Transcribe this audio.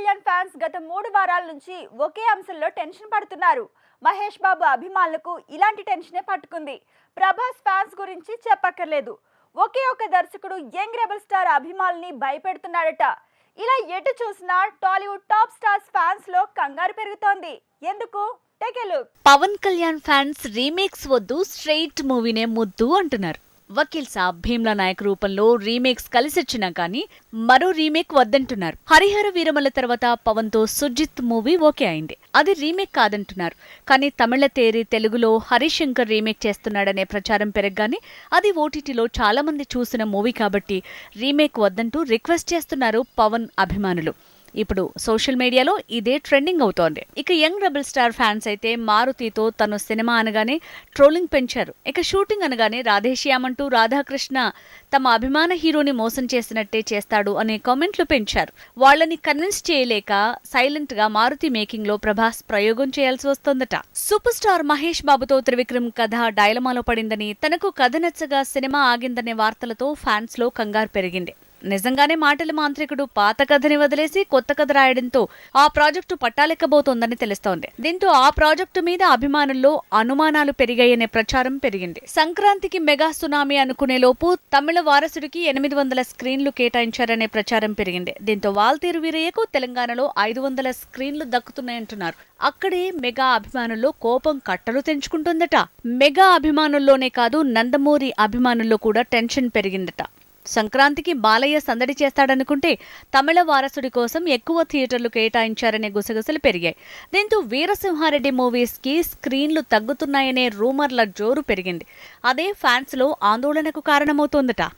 Kalyan fans గత మూడు వారాల నుంచి ఒకే అంశంలో టెన్షన్ పడుతున్నారు. మహేష్ బాబు అభిమానులకు ఇలాంటి టెన్షనే పట్టుకుంది. ప్రభాస్ ఫ్యాన్స్ గురించి చెప్పక్కర్లేదు. ఒకే ఒక దర్శకుడు యంగ్ రెబల్ స్టార్ అభిమానుల్ని భయపెడుతున్నాడట. ఇలా ఎటు చూసినా టాలీవుడ్ టాప్ స్టార్స్ ఫ్యాన్స్లో కంగారు పెరుగుతోంది. ఎందుకు? టెకెలు పవన్ కళ్యాణ్ ఫ్యాన్స్ రీమేక్స్ వద్దు స్ట్రైట్ మూవీనే ముద్దు అంటున్నారు. వకీల్ సాబ్ భీమ్లా నాయక్ రూపంలో రీమేక్స్ కలిసొచ్చినా కానీ మరో రీమేక్ వద్దంటున్నారు. హరిహర వీరమల తర్వాత పవన్తో సుజిత్ మూవీ ఓకే అయింది. అది రీమేక్ కాదంటున్నారు. కానీ తమిళ తేరి తెలుగులో హరిశంకర్ రీమేక్ చేస్తున్నాడనే ప్రచారం పెరగగానే అది ఓటీటీలో చాలా మంది చూసిన మూవీ కాబట్టి రీమేక్ వద్దంటూ రిక్వెస్ట్ చేస్తున్నారు పవన్ అభిమానులు. ఇప్పుడు సోషల్ మీడియాలో ఇదే ట్రెండింగ్ అవుతోంది. ఇక యంగ్ రెబల్ స్టార్ ఫ్యాన్స్ అయితే మారుతితో తను సినిమా అనగానే ట్రోలింగ్ పెంచారు. ఇక షూటింగ్ అనగానే రాధేశ్యామ్ అంటూ రాధాకృష్ణ తమ అభిమాన హీరోని మోసం చేసినట్టే చేస్తాడు అనే కామెంట్లు పెంచారు. వాళ్ళని కన్విన్స్ చేయలేక సైలెంట్గా మారుతి మేకింగ్లో ప్రభాస్ ప్రయోగం చేయాల్సి వస్తోందట. సూపర్ స్టార్ మహేష్ బాబుతో త్రివిక్రమ్ కథ డైలమాలో పడిందని తనకు కథ నచ్చగా సినిమా ఆగిందనే వార్తలతో ఫ్యాన్స్లో కంగారు పెరిగింది. నిజంగానే మాటల మాంత్రికుడు పాత కథని వదిలేసి కొత్త కథ రాయడంతో ఆ ప్రాజెక్టు పట్టాలెక్కబోతోందని తెలుస్తోంది. దీంతో ఆ ప్రాజెక్టు మీద అభిమానుల్లో అనుమానాలు పెరిగాయనే ప్రచారం పెరిగింది. సంక్రాంతికి మెగా సునామీ అనుకునే లోపు తమిళ వారసుడికి ఎనిమిది వందల స్క్రీన్లు కేటాయించారనే ప్రచారం పెరిగింది. దీంతో వాల్తీరు వీరయ్యకు తెలంగాణలో ఐదు వందల స్క్రీన్లు దక్కుతున్నాయంటున్నారు. అక్కడే మెగా అభిమానుల్లో కోపం కట్టలు తెంచుకుంటుందట. మెగా అభిమానుల్లోనే కాదు నందమూరి అభిమానుల్లో కూడా టెన్షన్ పెరిగిందట. సంక్రాంతికి బాలయ్య సందడి చేస్తాడనుకుంటే తమిళ వారసుడి కోసం ఎక్కువ థియేటర్లు కేటాయించారనే గుసగుసలు పెరిగాయి. దీంతో వీరసింహారెడ్డి మూవీస్కి స్క్రీన్లు తగ్గుతున్నాయనే రూమర్ల జోరు పెరిగింది. అదే ఫ్యాన్స్లో ఆందోళనకు కారణమవుతోందట.